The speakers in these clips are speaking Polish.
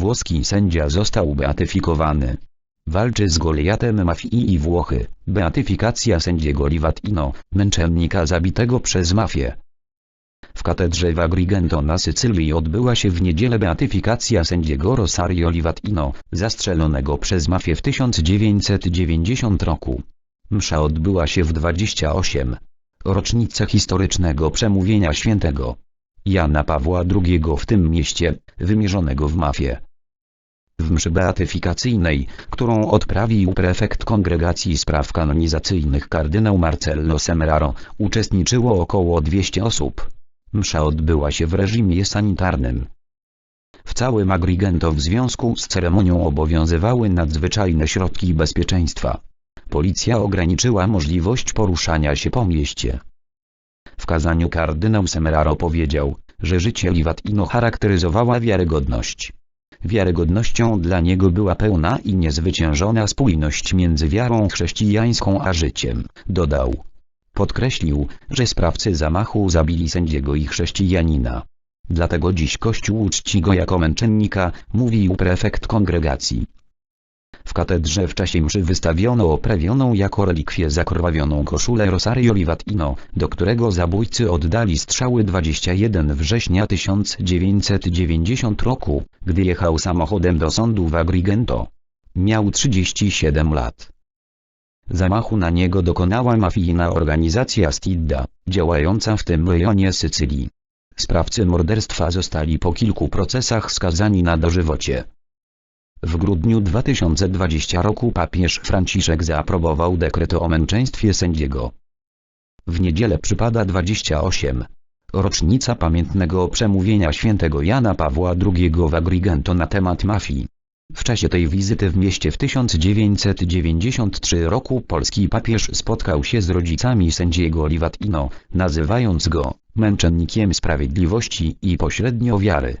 Włoski sędzia został beatyfikowany. Walczy z Goliatem mafii i Włochy. Beatyfikacja sędziego Livatino, męczennika zabitego przez mafię. W katedrze w Agrigento na Sycylii odbyła się w niedzielę beatyfikacja sędziego Rosario Livatino, zastrzelonego przez mafię w 1990 roku. Msza odbyła się w 28. rocznicę historycznego przemówienia świętego Jana Pawła II w tym mieście, wymierzonego w mafię. W mszy beatyfikacyjnej, którą odprawił prefekt Kongregacji Spraw Kanonizacyjnych kardynał Marcello Semeraro, uczestniczyło około 200 osób. Msza odbyła się w reżimie sanitarnym. W całym Agrigento w związku z ceremonią obowiązywały nadzwyczajne środki bezpieczeństwa. Policja ograniczyła możliwość poruszania się po mieście. W kazaniu kardynał Semeraro powiedział, że życie Livatino charakteryzowała wiarygodność. Wiarygodnością dla niego była pełna i niezwyciężona spójność między wiarą chrześcijańską a życiem, dodał. Podkreślił, że sprawcy zamachu zabili sędziego i chrześcijanina. Dlatego dziś Kościół czci go jako męczennika, mówił prefekt kongregacji. W katedrze w czasie mszy wystawiono oprawioną jako relikwię zakrwawioną koszulę Rosario Livatino, do którego zabójcy oddali strzały 21 września 1990 roku, gdy jechał samochodem do sądu w Agrigento. Miał 37 lat. Zamachu na niego dokonała mafijna organizacja Stidda, działająca w tym rejonie Sycylii. Sprawcy morderstwa zostali po kilku procesach skazani na dożywocie. W grudniu 2020 roku papież Franciszek zaaprobował dekret o męczeństwie sędziego. W niedzielę przypada 28. Rocznica pamiętnego przemówienia świętego Jana Pawła II w Agrigento na temat mafii. W czasie tej wizyty w mieście w 1993 roku polski papież spotkał się z rodzicami sędziego Livatino, nazywając go męczennikiem sprawiedliwości i pośrednio wiary.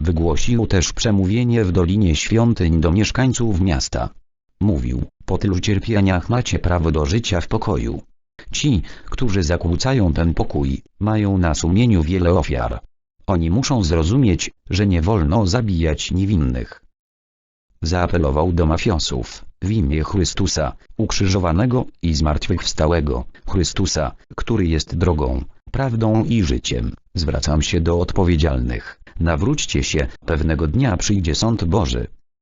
Wygłosił też przemówienie w Dolinie Świątyń do mieszkańców miasta. Mówił, po tylu cierpieniach macie prawo do życia w pokoju. Ci, którzy zakłócają ten pokój, mają na sumieniu wiele ofiar. Oni muszą zrozumieć, że nie wolno zabijać niewinnych. Zaapelował do mafiosów, w imię Chrystusa, ukrzyżowanego i zmartwychwstałego, Chrystusa, który jest drogą, prawdą i życiem, zwracam się do odpowiedzialnych. Nawróćcie się, pewnego dnia przyjdzie sąd Boży.